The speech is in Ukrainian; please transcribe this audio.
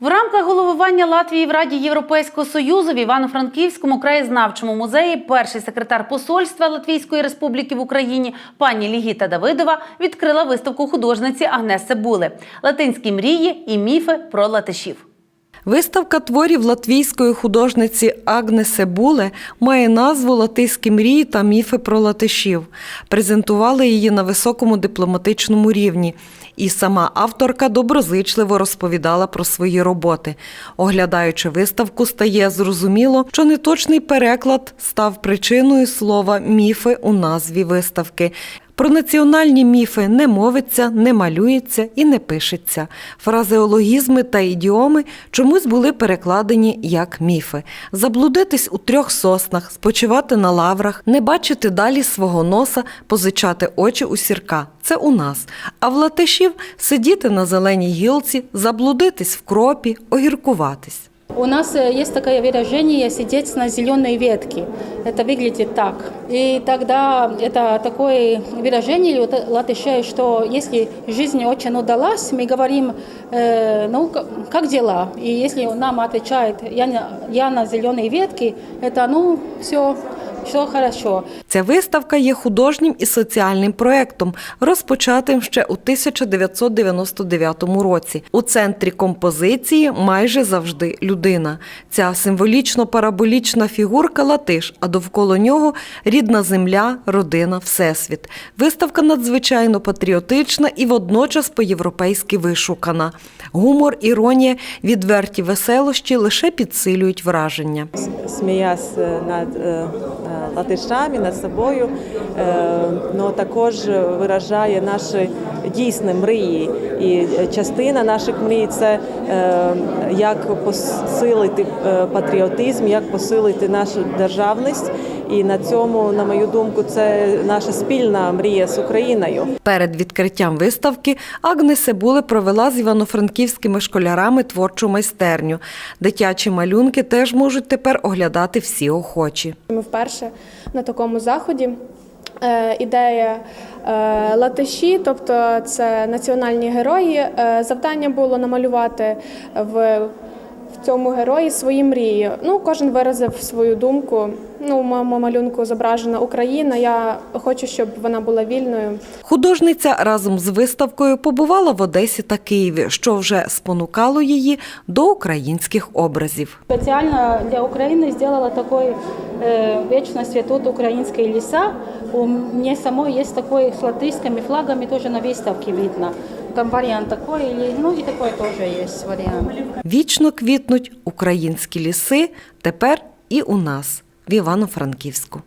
В рамках головування Латвії в Раді Європейського Союзу в Івано-Франківському краєзнавчому музеї перший секретар посольства Латвійської Республіки в Україні пані Лігіта Давидова відкрила виставку художниці Агнеси Були Латинські мрії і міфи про латишів. Виставка творів латвійської художниці Агнесе Буле має назву Латиські мрії та міфи про латишів. Презентували її на високому дипломатичному рівні. І сама авторка доброзичливо розповідала про свої роботи. Оглядаючи виставку, стає зрозуміло, що неточний переклад став причиною слова міфи у назві виставки. Про національні міфи не мовиться, не малюється і не пишеться. Фразеологізми та ідіоми чомусь були перекладені як міфи. Заблудитись у трьох соснах, спочивати на лаврах, не бачити далі свого носа, позичати очі у сірка. Це у нас. А в латишів сидіти на зеленій гілці, заблудитись в кропі, огіркуватись. У нас э, есть такое выражение «сидеть на зеленой ветке». Это выглядит так. И тогда это такое выражение лат- латышей, что если жизнь очень удалась, мы говорим, э, ну, к- как дела? И если он нам отвечает, я, на- я на зеленой ветке, это, ну, все, все хорошо. Ця виставка є художнім і соціальним проєктом, розпочатим ще у 1999 році. У центрі композиції майже завжди людина. Ця символічно-параболічна фігурка латиш, а довкола нього рідна земля, родина, всесвіт. Виставка надзвичайно патріотична і водночас по-європейськи вишукана. Гумор, іронія, відверті веселощі лише підсилюють враження. сміясь е, над е, е, латишами, над собою, е, но також виражає наші дійсні мрії. І частина наших мрій це е, як посилити е, патріотизм, як посилити нашу державність. І на цьому, на мою думку, це наша спільна мрія з Україною. Перед відкриттям виставки Агнесе Буле провела з івано-франківськими школярами творчу майстерню. Дитячі малюнки теж можуть тепер оглядати всі охочі. Ми вперше на такому заході. Е, Ідея е, латиші, тобто це національні герої. Е, Завдання було намалювати в цьому герої свої мрії. Ну, кожен виразив свою думку. Ну, в моєму малюнку зображена Україна. Я хочу, щоб вона була вільною. Художниця разом з виставкою побувала в Одесі та Києві, що вже спонукало її до українських образів. Специально для Украины сделала такой э, вечно цветут украинские леса. У меня самой есть такой с латышскими флагами, тоже на выставке видно. Там варіант такої, ну і такої теж є варіант. Вічно квітнуть українські ліси тепер і у нас в Івано-Франківську.